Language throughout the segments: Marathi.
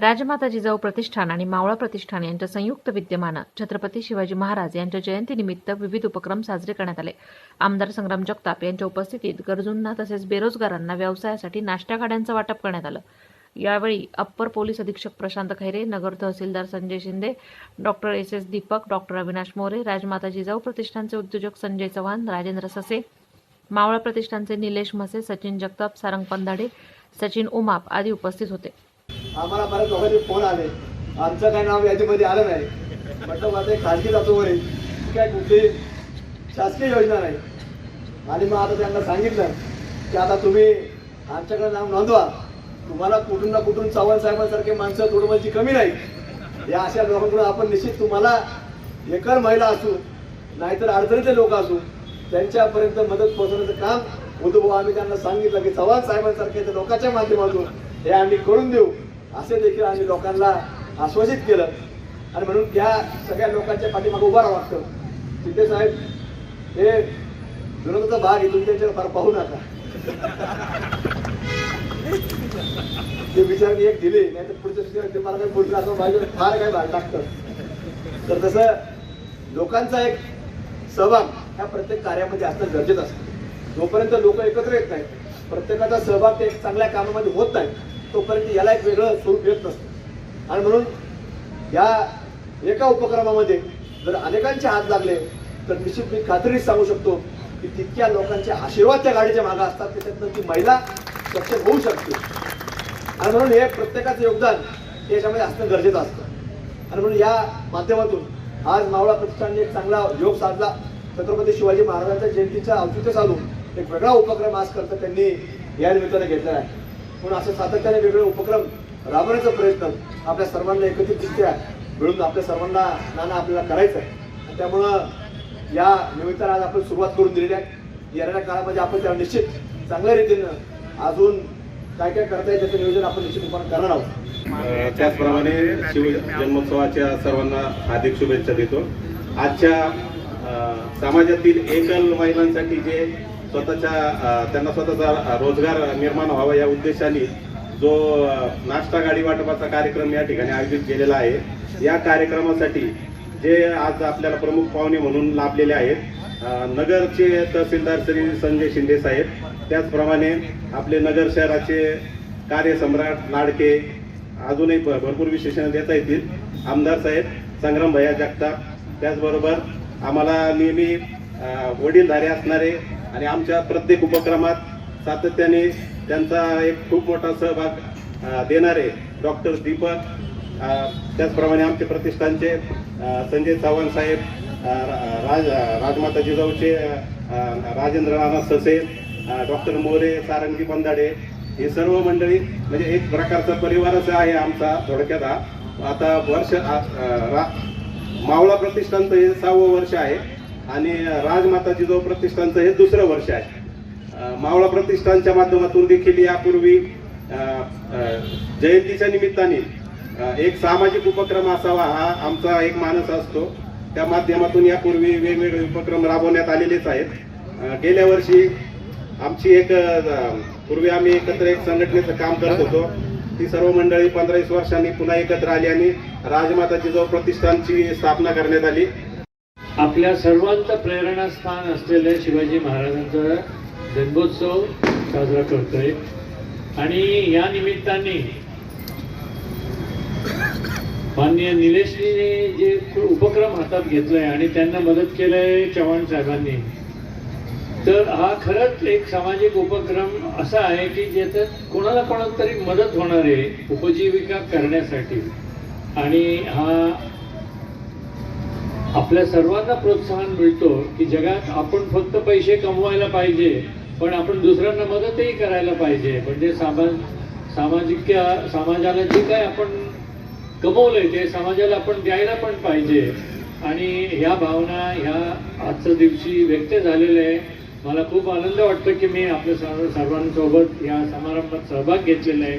राजमाता जिजाऊ प्रतिष्ठान आणि मावळा प्रतिष्ठान यांच्या संयुक्त विद्यमानं छत्रपती शिवाजी महाराज यांच्या जयंतीनिमित्त विविध उपक्रम साजरे करण्यात आले. आमदार संग्राम जगताप यांच्या उपस्थितीत गरजूंना तसेच बेरोजगारांना व्यवसायासाठी नाश्ता गाड्यांचं वाटप करण्यात आलं. यावेळी अप्पर पोलीस अधीक्षक प्रशांत खैरे नगर तहसीलदार Sanjay Shinde doctor S S Deepak doctor Avinash More Rajmata Jijau प्रतिष्ठानचे उद्योजक संजय चव्हाण राजेंद्र ससे मावळा प्रतिष्ठानचे निलेश म्हसे सचिन जगताप सारंग पंधाडे सचिन उमाप आदी उपस्थित होते. आम्हाला बऱ्याच लोकांचे फोन आले. आमचं काय नाव यादीमध्ये आलं नाही. म्हटलं माझं एक खाजगी जातो वय काय कुठली शासकीय योजना नाही. आणि मग आता त्यांना सांगितलं की आता तुम्ही आमच्याकडे नाव नोंदवा. तुम्हाला कुठून ना कुठून चव्हाण साहेबांसारखे माणसं थोडं कमी नाही. या अशा लोकांकडून आपण निश्चित तुम्हाला एकर महिला असू नाहीतर अडचणीचे लोक असू त्यांच्यापर्यंत मदत पोहोचवण्याचं काम उद्भव आम्ही त्यांना सांगितलं की चव्हाण साहेबांसारखे लोकांच्या माध्यमातून हे आम्ही करून देऊ. असे देखील आम्ही लोकांना आश्वासित केलं. आणि म्हणून त्या सगळ्या लोकांच्या पाठीमागे उभा राहावं लागतं. तिथे साहेब हे विरोधाचा भाग आहे त्याच्यावर फार पाहू नका. ते विचार एक दिले नाही तर पुढच्या ते मला काही बोललं असं माझ्या फार काय भाग टाकतं. तर तसं लोकांचा एक सहभाग ह्या प्रत्येक कार्यामध्ये असणं गरजेचं असतं. जोपर्यंत लोक एकत्र येत नाहीत प्रत्येकाचा सहभाग ते एक चांगल्या कामामध्ये होत नाही तोपर्यंत याला एक वेगळं स्वरूप येत नसतं. आणि म्हणून या एका उपक्रमामध्ये जर अनेकांचे हात लागले तर निश्चित मी खात्रीने सांगू शकतो की तितक्या लोकांचे आशीर्वाद त्या गाडीच्या मागे असतात त्याच्यातनं ती महिला सक्षम होऊ शकते. आणि म्हणून हे प्रत्येकाचं योगदान हे याच्यामध्ये असणं गरजेचं असतं. आणि म्हणून या माध्यमातून आज मावळा प्रतिष्ठानने एक चांगला योग साधला. छत्रपती शिवाजी महाराजांच्या जयंतीचा औचित्य साधून एक वेगळा उपक्रम आज करता त्यांनी या निमित्ताने घेतलेला आहे. म्हणून असे सातत्याने वेगळे उपक्रम राबवण्याचा प्रयत्न आपल्या सर्वांना एकत्रितरित्या मिळून आपल्या सर्वांना नाना आपल्याला करायचं आहे त्यामुळं या निमित्तानं आज आपण सुरुवात करून दिलेली आहे. येणाऱ्या काळामध्ये आपण त्याला निश्चित चांगल्या रीतीनं अजून काय काय करता येईल त्याचं नियोजन आपण निश्चितपणे करणार आहोत. त्याचप्रमाणे शिव जन्मोत्सवाच्या सर्वांना हार्दिक शुभेच्छा देतो. आजच्या समाजातील एकल महिलांसाठी जे स्वतःच्या त्यांना स्वतःचा रोजगार निर्माण व्हावा या उद्देशाने जो नाश्ता गाडी वाटपाचा कार्यक्रम या ठिकाणी आयोजित केलेला आहे. या कार्यक्रमासाठी जे आज आपल्याला प्रमुख पाहुणे म्हणून लाभलेले आहेत नगरचे तहसीलदार श्री संजय शिंदे साहेब. त्याचप्रमाणे आपले नगर शहराचे कार्यसम्राट लाडके अजूनही भरपूर विशेषणं देता येतील. आमदार साहेब संग्राम भैया जगताप. त्याचबरोबर आम्हाला नेहमी वडीलधारे असणारे आणि आमच्या प्रत्येक उपक्रमात सातत्याने त्यांचा एक खूप मोठा सहभाग देणारे डॉक्टर दीपक त्याचप्रमाणे आमचे प्रतिष्ठानचे संजय चव्हाण साहेब रा- राज राजमाता जिजाऊचे राजेंद्र राणा ससे डॉक्टर मोरे सारंगी बंदाडे हे सर्व मंडळी म्हणजे एक प्रकारचा परिवारच आहे आमचा थोडक्यात हा. आता वर्ष रा- मावळा प्रतिष्ठानचं हे सहावं वर्ष आहे. आणि राजमाता जिजाऊ प्रतिष्ठानचं हे दुसरं वर्ष आहे. मावळा प्रतिष्ठानच्या माध्यमातून देखील यापूर्वी जयंतीच्या निमित्ताने एक सामाजिक उपक्रम असावा हा आमचा एक मानस असतो. त्या माध्यमातून यापूर्वी वेगवेगळे उपक्रम राबवण्यात आलेलेच आहेत. गेल्या वर्षी आमची एक पूर्वी आम्ही एकत्र एक संघटनेचं काम करत होतो. ती सर्व मंडळी पंधरावीस वर्षांनी पुन्हा एकत्र आली आणि राजमाता जिजाऊ प्रतिष्ठानची स्थापना करण्यात आली. आपल्या सर्वांचं प्रेरणास्थान असलेल्या शिवाजी महाराजांचा जन्मोत्सव साजरा करतोय. आणि या निमित्ताने माननीय निलेशजीने जे उपक्रम हातात घेतलाय आणि त्यांना मदत केलंय चव्हाण साहेबांनी तर हा खरंच एक सामाजिक उपक्रम असा आहे की ज्याच्यात कोणाला कोणाला तरी मदत होणार आहे उपजीविका करण्यासाठी. आणि हा आपल्या सर्वांना प्रोत्साहन मिळतो की जगात आपण फक्त पैसे कमवायला पाहिजे पण आपण दुसऱ्यांना मदतही करायला पाहिजे. म्हणजे सामाज सामाजिक समाजाला जे काय आपण कमवलंय ते समाजाला आपण द्यायला पण पाहिजे. आणि ह्या भावना ह्या आजच्या दिवशी व्यक्त झालेल्या आहे. मला खूप आनंद वाटतो की मी आपल्या सर्व सर्वांसोबत या समारंभात सहभाग घेतलेला आहे.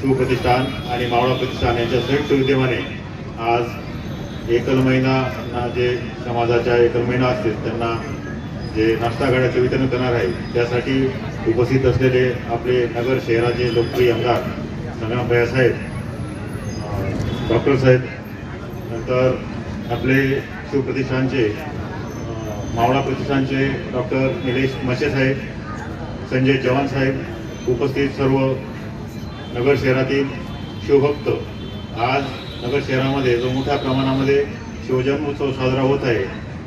सुप्रतिष्ठान आणि मावळा प्रतिष्ठान यांच्या संयुक्त विद्यमाने आज एकल महिना जे समाजाच्या एकल महिना असतील त्यांना जे नाश्ता गाड्याचं वितरण करणार आहे त्यासाठी उपस्थित असलेले आपले नगर शहराचे लोकप्रिय आमदार संग्राम साहेब डॉक्टर साहेब नंतर आपले शिवप्रतिष्ठानचे मावळा प्रतिष्ठानचे डॉक्टर निलेश मशे साहेब संजय चव्हाण साहेब उपस्थित सर्व नगर शहरातील शिवभक्त आज नगर शहरामध्ये जो मोठ्या प्रमाणामध्ये शिवजन्मोत्सव साजरा होत आहे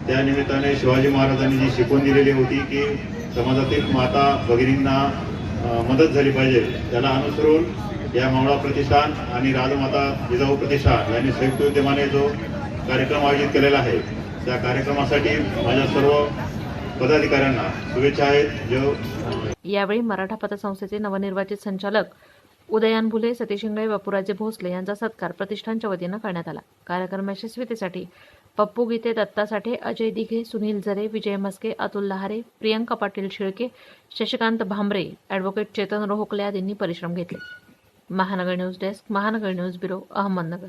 त्या निमित्ताने शिवाजी महाराजांनी जी शिकवण दिलेली होती की समाजातील माता भगिनींना मदत झाली पाहिजे त्याला अनुसरून या मावळा प्रतिष्ठान आणि राजमाता जिजाऊ प्रतिष्ठान यांनी संयुक्त उद्यमाने जो कार्यक्रम आयोजित केलेला आहे त्या कार्यक्रमासाठी माझ्या सर्व पदाधिकाऱ्यांना शुभेच्छा आहेत. जो हो. यावेळी मराठा पतसंस्थेचे नवनिर्वाचित संचालक उदयान भुले सतीश इंगळे बापूराजे भोसले यांचा सत्कार प्रतिष्ठानच्या वतीनं करण्यात आला. कार्यक्रम यशस्वीतेसाठी पप्पू गीते दत्ता साठे अजय दिघे सुनील जरे विजय मस्के अतुल लहारे प्रियंका पाटील शिळके शशिकांत भांबरे ॲडव्होकेट चेतन रोहकले आदींनी परिश्रम घेतले. Mahanagar news desk Mahanagar news bureau Ahmednagar.